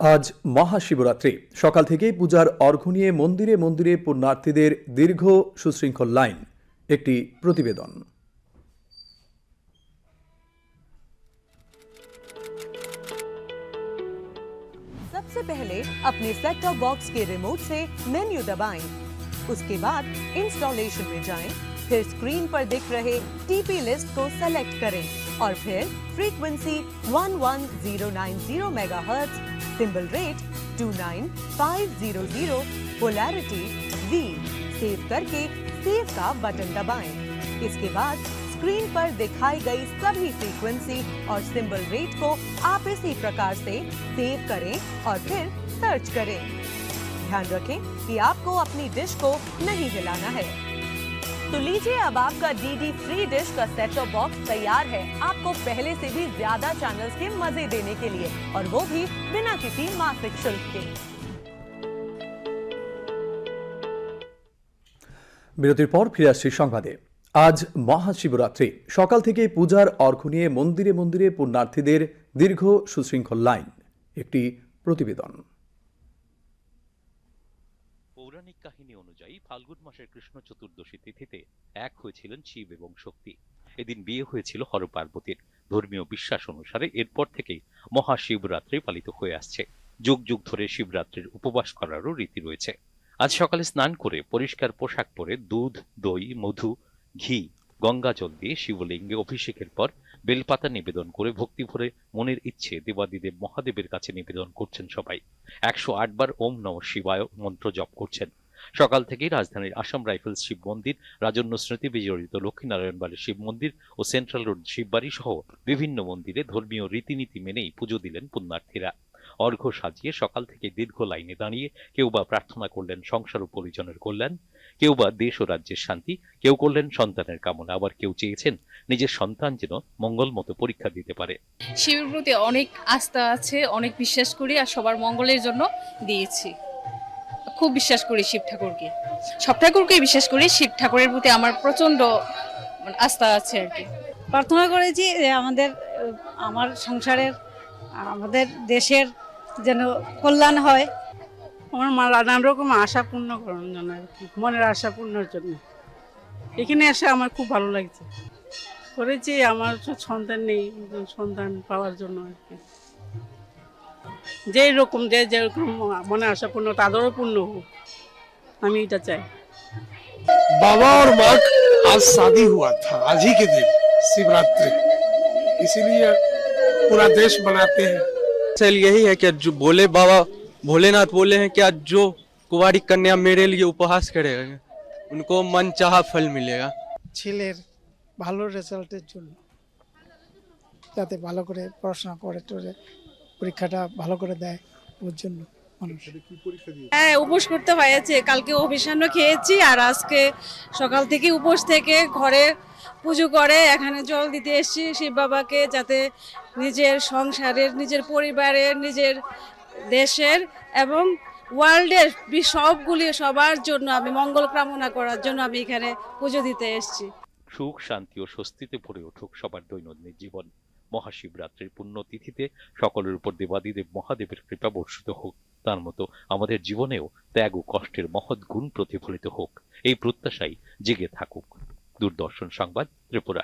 আজ মহাশিবরাত্রি সকাল থেকেই পূজার অর্ঘ্য নিয়ে মন্দিরে মন্দিরে পুণ্যার্থীদের দীর্ঘ সুশৃঙ্খল লাইন একটি প্রতিবেদন सबसे पहले अपने सेट टॉप बॉक्स के रिमोट से मेन्यू दबाएं। उसके बाद इंस्टॉलेशन में जाएं, फिर स्क्रीन पर दिख रहे टीपी लिस्ट को सेलेक्ट करें और फिर frequency 11090 megahertz, symbol rate 29500, polarity V. Save करके सेव का बटन दबाएँ। इसके बाद स्क्रीन पर दिखाई गई सभी फ्रीक्वेंसी और सिंबल रेट को आप इसी प्रकार से सेव करें और फिर सर्च करें। ध्यान रखें कि आपको अपनी डिश को नहीं हिलाना है। तो लीजिए अब आपका डीडी फ्री डिश का सेट टॉप बॉक्स तैयार है आपको पहले से भी ज्यादा चैनल्स के मजे देने के लिए और वो भी बिना किसी मासिक शुल्क के বিরতির পর ফিরে আসছি সংবাদে আজ মহাশিবরাত্রি সকাল থেকেই পূজার অর্ঘ্য নিয়ে মন্দিরে মন্দিরে পুণ্যার্থীদের দীর্ঘ সুশৃঙ্খল লাইন একটি প্রতিবেদন পৌরাণিক কাহিনী অনুযায়ী ফাল্গুন মাসের কৃষ্ণ চতুর্দশী তিথিতে এক হয়েছিলেন শিব এবং শক্তি। এদিন বিয়ে হয়েছিল হর পার্বতীর ধর্মীয় বিশ্বাস অনুসারে এরপর থেকেই মহাশিবরাত্রি পালিত হয়ে আসছে। যুগ যুগ ধরে শিবরাত্রির উপবাস করারও রীতি রয়েছে। আজ সকালে স্নান করে পরিষ্কার পোশাক পরে দুধ, দই, মধু, ঘি গঙ্গা জল দিয়ে শিবলিঙ্গে অভিষেকের পর বেলপাতা নিবেদন করে ভক্তি ভরে মনের ইচ্ছে দেবাদিদেব মহাদেবের কাছে নিবেদন করছেন সবাই। একশো আটবার ওম নম শিবায় মন্ত্র জপ করছেন। সকাল থেকেই রাজধানীর আসাম রাইফেলস শিব মন্দির, রাজন্য স্মৃতি বিজড়িত লক্ষ্মীনারায়ণ বাড়ি শিব মন্দির ও সেন্ট্রাল রোড শিববাড়ি সহ বিভিন্ন মন্দিরে ধর্মীয় রীতিনীতি মেনেই পুজো দিলেন পুণ্যার্থীরা। অর্ঘ্য সাজিয়ে সকাল থেকে দীর্ঘ লাইনে দাঁড়িয়ে কেউ বা প্রার্থনা করলেন সংসার ও পরিজনের কল্যাণ কেউ বা দেশ ও রাজ্যের শান্তি কেউ করলেন সন্তানের কামনা আবার কেউ চেয়েছেন নিজের সন্তান যেন মঙ্গল মতো পরীক্ষা দিতে পারে। শিবের প্রতি অনেক আস্থা আছে অনেক বিশ্বাস করি আর সবার মঙ্গলের জন্য দিয়েছি। খুব বিশ্বাস করি শিব ঠাকুরকে। সব ঠাকুরকেই বিশ্বাস করি শিব ঠাকুরের প্রতি আমার প্রচণ্ড মানে আস্থা আছে আর কি। প্রার্থনা করেছি যে আমাদের আমার সংসারের আমাদের দেশের যেন কল্যাণ হয় আমার মা নানান রকম আশা পূর্ণ করার জন্য আর কি মনের আশা পূর্ণর জন্য এখানে এসে আমার খুব ভালো লাগছে করেছি আমার তো সন্তান নেই সন্তান পাওয়ার জন্য আর কি যেই রকম যে যেরকম মনে আশা পূর্ণ তাদেরও পূর্ণ হোক আমি এটা চাই बाबा और माँ का आज शादी हुआ था आज ही के दिन शिवरात्रि इसीलिए पूरा देश मनाते हैं सेल यही है कि जो भोले बाबा भोलेनाथ बोले हैं कि आज जो कुंवारी कन्या मेरे लिए उपहास करेगा उनको मन चाहा फल मिलेगा ছেলের ভালো রেজাল্টের জন্য যাতে ভালো করে পড়াশোনা করে টরে পরীক্ষাটা ভালো করে দেয় ওর জন্য মানুষ হ্যাঁ উপোস করতে হয়েছে কালকে অভিসান্ন খেয়েছি আর আজকে সকাল থেকে উপোস থেকে ঘরে পুজো করে, এখানে জল দিতে এসেছি শিব বাবাকে যাতে নিজের সংসারের, নিজের পরিবারের, নিজের দেশের এবং ওয়ার্ল্ডের সবগুলি সবার জন্য আমি মঙ্গল কামনা করার জন্য আমি এখানে পুজো দিতে এসেছি। সুখ, শান্তি ও স্বস্তিতে ভরে উঠুক সবার দৈনন্দিন জীবন। মহাশিবরাত্রির পুণ্যতিথিতে সকলের উপর দেবাদিদেব মহাদেবের কৃপা বর্ষিত হোক। তার মতো আমাদের জীবনেও ত্যাগ ও কষ্টের মহৎ গুণ প্রতিফলিত হোক। এই প্রত্যাশাই জেগে থাকুক। দূরদর্শন সংবাদ ত্রিপুরা।